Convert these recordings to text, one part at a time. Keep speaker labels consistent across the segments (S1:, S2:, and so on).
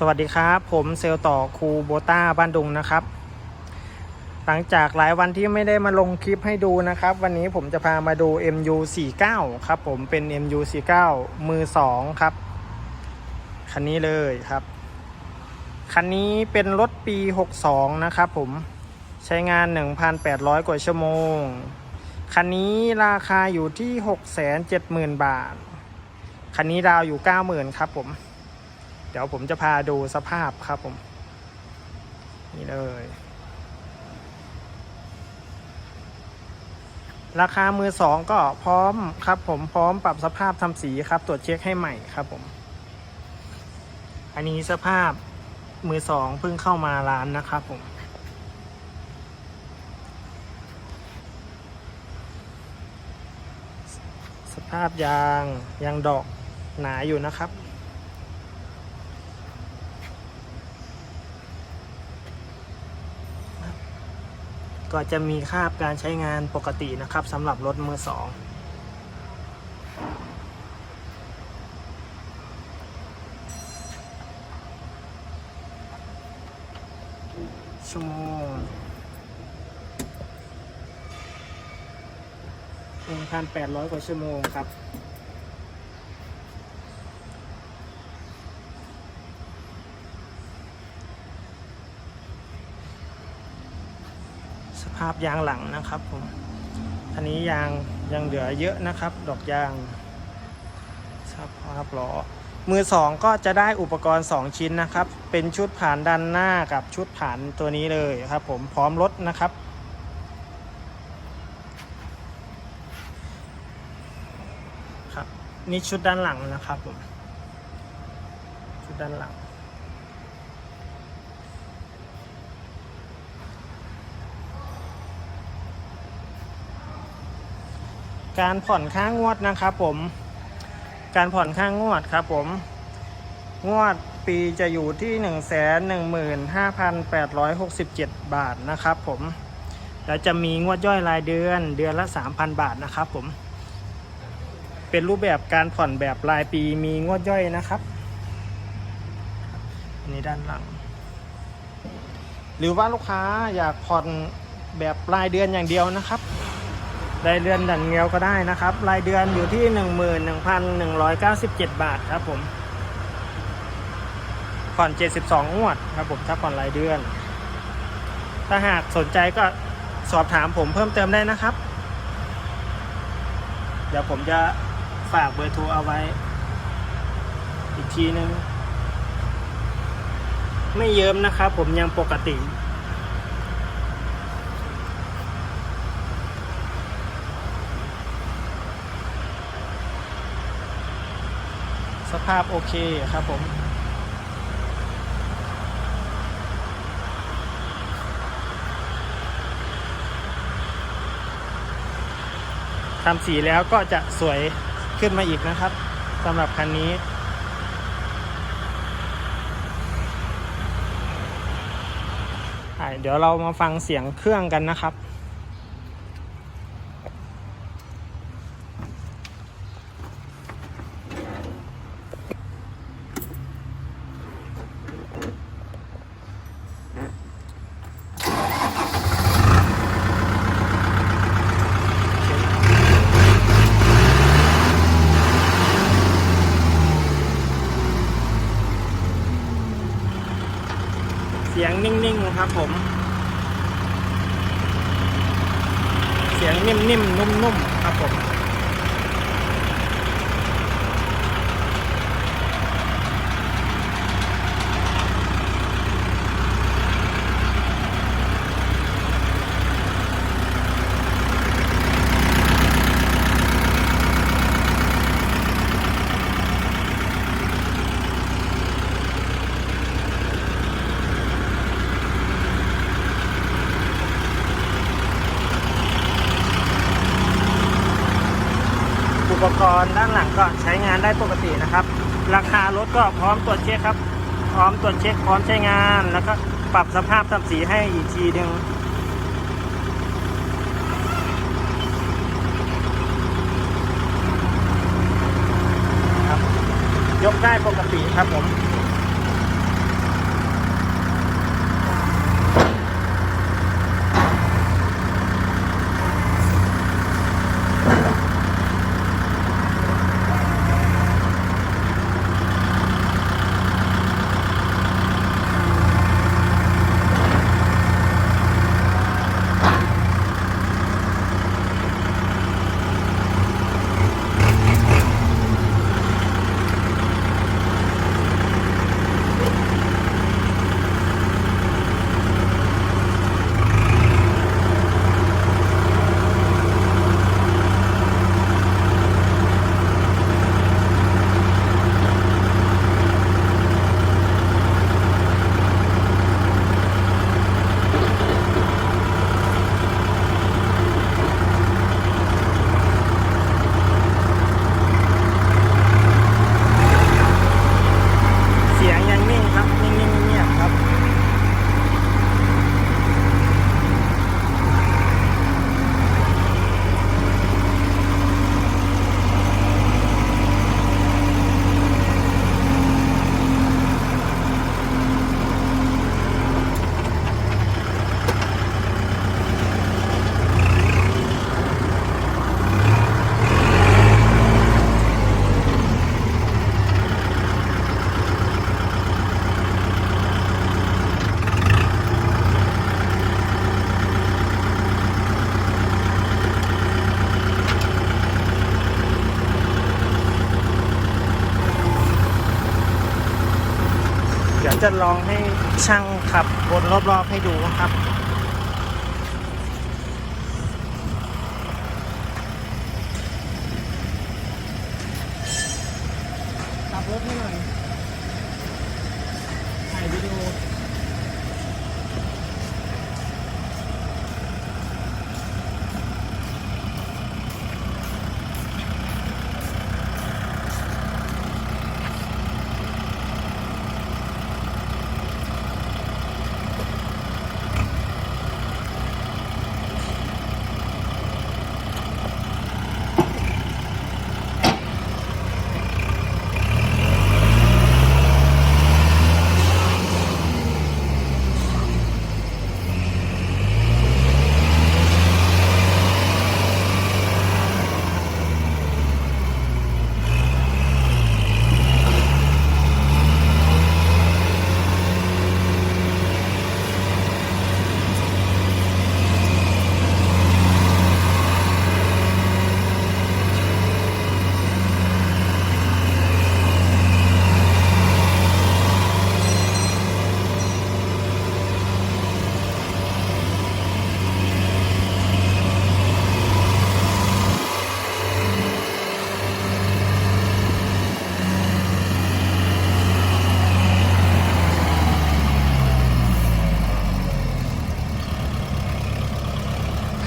S1: สวัสดีครับ ผมเซลล์ต่อครูโบต้าบ้านดุงนะครับ หลังจากหลายวันที่ไม่ได้มาลงคลิปให้ดูนะครับ วันนี้ผมจะพามาดู MU49 ครับผมเป็น MU49 มือ 2 ครับ คันนี้เลยครับ คันนี้เป็นรถปี 62 นะครับผมใช้งาน 1,800 กว่าชั่วโมง คันนี้ราคาอยู่ที่ 670,000 บาท คันนี้ดาวอยู่ 90,000 ครับผม เดี๋ยวผมจะพาดูสภาพครับผม นี่เลย ราคามือสองก็พร้อมครับผมพร้อมปรับสภาพทำสีครับ ตรวจเช็คให้ใหม่ครับผม อันนี้สภาพมือสองเพิ่งเข้ามาร้านนะครับผมสภาพยางยางดอกหนาอยู่นะครับ ก็จะมีคราบการใช้งานปกตินะครับสำหรับรถมือสองชั่วโมงหนึ่งพันแปดร้อยกว่าชั่วโมงครับ ภาพยางหลังนะครับผมอันนี้ยางยังเหลือเยอะนะครับ ดอกยางสภาพล้อมือสองก็จะได้อุปกรณ์ 2 ชิ้นนะครับ เป็นชุดผ่านด้านหน้ากับชุดผ่านตัวนี้เลยครับ ผมพร้อมรถนะครับ ครับ นี่ชุดด้านหลังนะครับผมชุดด้านหลัง การผ่อนค่างวดนะครับผม การผ่อนค่างวดครับผม งวดปีจะอยู่ที่ 1 1 5 8 6 7 บาทนะครับผม แล้วจะมีงวดย่อยรายเดือนเดือนละ 3,000 บาทนะครับผม เป็นรูปแบบการผ่อนแบบรายปีมีงวดย่อยนะครับนนี้ด้านหลัง หรือว่าลูกค้าอยากผ่อนแบบรายเดือนอย่างเดียวนะครับ รายเดือนดันเงียวก็ได้นะครับ รายเดือนอยู่ที่ 11,197 บาทครับผมผ่อน 72งวดครับผมถ้าผ่อนรายเดือน ถ้าหากสนใจก็สอบถามผมเพิ่มเติมได้นะครับ เดี๋ยวผมจะฝากเบอร์โทรเอาไว้ อีกทีนึง ไม่เยิ้มนะครับผมยังปกติ สภาพโอเคครับผม ทำสีแล้วก็จะสวยขึ้นมาอีกนะครับสำหรับคันนี้เดี๋ยวเรามาฟังเสียงเครื่องกันนะครับ งนิ่งๆครับผม เสียงนิ่มๆนุ่มๆครับผม ปกรณ์ด้านหลังก็ใช้งานได้ปกตินะครับ ราคารถก็พร้อมตรวจเช็คครับ พร้อมตรวจเช็คพร้อมใช้งานแล้วก็ปรับสภาพทำสีให้อีกทีหนึ่งครับยกได้ปกติครับผม ดี๋ยวจะลองให้ช่างขับวนรอบๆให้ดูนะครับ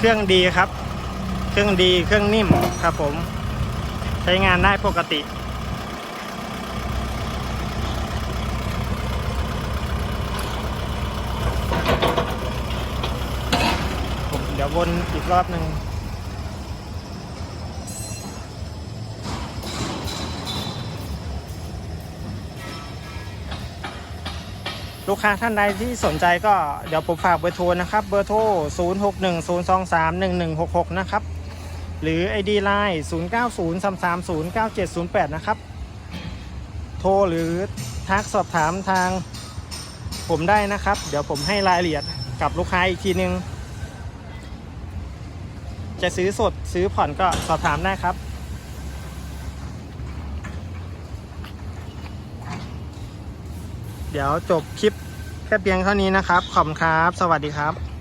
S1: เครื่องดีครับ เครื่องดีเครื่องนิ่มครับผม ใช้งานได้ปกติผมเดี๋ยววนอีกรอบหนึ่ง ลูกค้าท่านใดที่สนใจก็เดี๋ยวผมฝากเบอร์โทรนะครับ เบอร์โทร 0610231166 นะครับ หรือ ID Line 0903309708 นะครับ โทรหรือทักสอบถามทางผมได้นะครับ เดี๋ยวผมให้รายละเอียดกับลูกค้าอีกทีนึง จะซื้อสดซื้อผ่อนก็สอบถามได้ครับ เดี๋ยวจบคลิปแค่เพียงเท่านี้นะครับ ขอบคุณครับ สวัสดีครับ